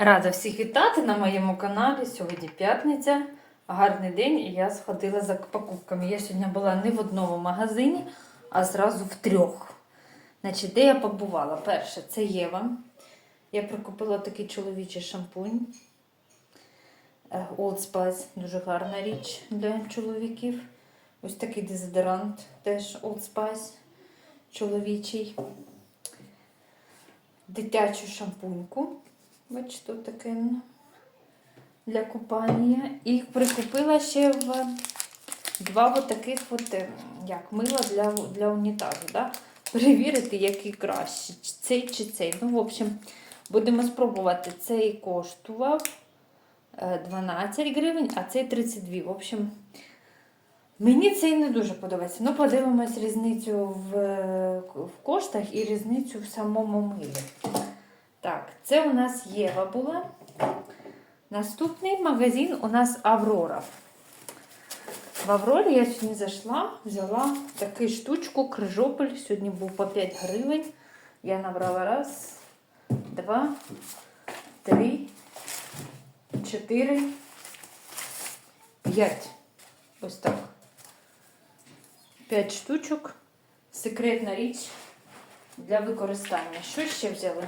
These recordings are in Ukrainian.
Рада всіх вітати на моєму каналі. Сьогодні п'ятниця, гарний день, і я сходила за покупками. Я сьогодні була не в одному магазині, а зразу в трьох. Значить, де я побувала? Перше, це Єва. Я прикупила такий чоловічий шампунь. Е, Old Spice, дуже гарна річ для чоловіків. Ось такий дезодорант, теж Old Spice, чоловічий. Дитячу шампуньку. Бачите, таке для купання. І прикупила ще в два таких от, е, як мила для, для унітазу. Да? Перевірити, який краще, цей чи цей. Ну, в общем, будемо спробувати. Цей коштував е, 12 гривень, а цей 32. В общем, мені цей не дуже подобається. Ну, подивимось різницю в, е, в коштах і різницю в самому милі. Так, це у нас Єва була. Наступний магазин у нас Аврора. В Аврорі я сьогодні зайшла, взяла таку штучку, крижопель. Сьогодні був по 5 гривень. Я набрала раз, два, три, чотири, п'ять. Ось так. П'ять штучок. Секретна річ для використання. Що ще взяли?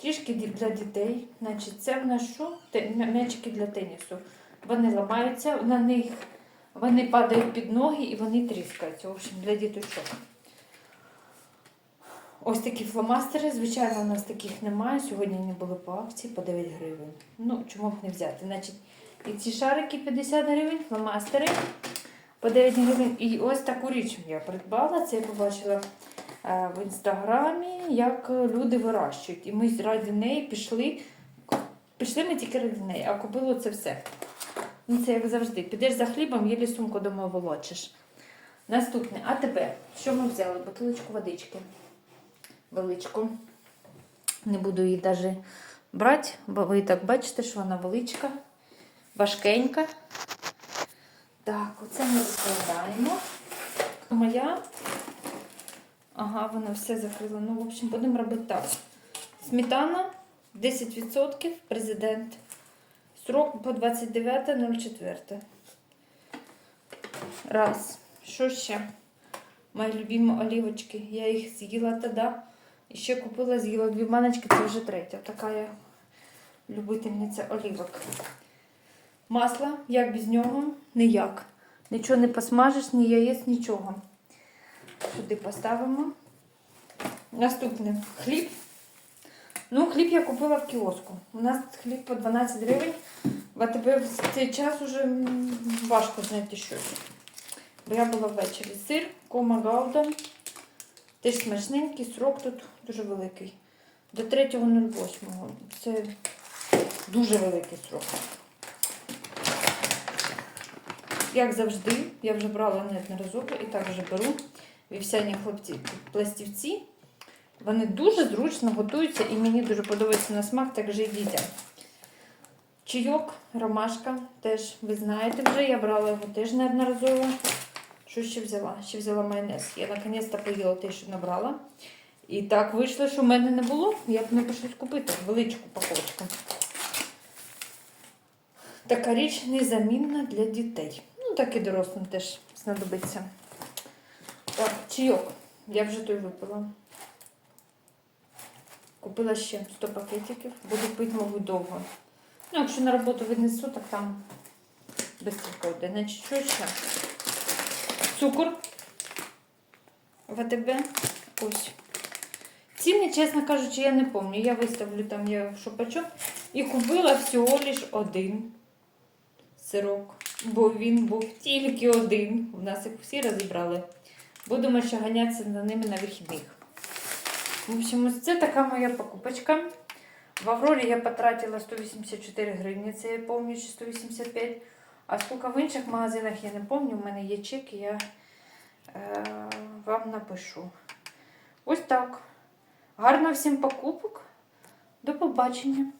Трішки для дітей. Значить, це в нас що? М'ячики для тенісу. Вони ламаються, на них вони падають під ноги і вони тріскаються. В общем, для діточок. Ось такі фломастери. Звичайно, у нас таких немає. Сьогодні вони були по акції по 9 гривень. Ну, чому б не взяти? Значить, і ці шарики 50 гривень, фломастери по 9 гривень. І ось таку річ я придбала. Це я побачила е, в інстаграмі, як люди вирощують. І ми ради неї пішли. Пішли ми тільки ради неї, а купили це все. Ну, це як завжди. Підеш за хлібом, єлі сумку дома волочиш. Наступне, а тепер, що ми взяли? Бутилочку водички. Величку. Не буду її навіть брати, бо ви і так бачите, що вона величка, важкенька. Так, оце ми розкладаємо. Моя. Ага, вона все закрила. Ну, в общем, будемо робити так. Сметана 10%, президент. Срок по 29.04. Раз. Що ще? Мої любимі олівочки. Я їх з'їла тоді. І ще купила, з'їла дві баночки, це вже третя. Така я любительниця олівок. Масло, як без нього, ніяк. Нічого не посмажеш, ні яєць, нічого. Сюди поставимо. Наступне хліб. Ну, хліб я купила в кіоску. У нас хліб по 12 гривень. В АТБ в цей час уже важко знайти щось. Бо я була ввечері. Сир, кома гауда. Теж смачненький, срок тут дуже великий. До 3.08. Це дуже великий срок. Як завжди, я вже брала неодноразово і так вже беру вівсяні хлопці пластівці. Вони дуже зручно готуються і мені дуже подобається на смак, так же і дітям. Чайок, ромашка, теж ви знаєте вже, я брала його теж неодноразово. Що ще взяла? Ще взяла майонез. Я наконець-то поїла те, що набрала. І так вийшло, що в мене не було. Я б не щось купити, величку пакочку. Така річ незамінна для дітей. Ну, так і дорослим теж знадобиться. Так, чайок. Я вже той випила. Купила ще 100 пакетиків. Буду пити, мабуть, довго. Ну, якщо на роботу віднесу, так там швидко йде. Значить, що ще? Цукор. В АТБ. Ось. Ціни, чесно кажучи, я не пам'ятаю. Я виставлю там я почем. І купила всього лиш один сирок. Бо він був тільки один. У нас їх всі розібрали. Будемо ще ганятися за ними на вихідних. В общем, ось це така моя покупочка. В Аврорі я потратила 184 гривні, це я пам'ятаю, чи 185. А скільки в інших магазинах я не пам'ятаю, у мене є чек, я е, вам напишу. Ось так. Гарно всім покупок. До побачення.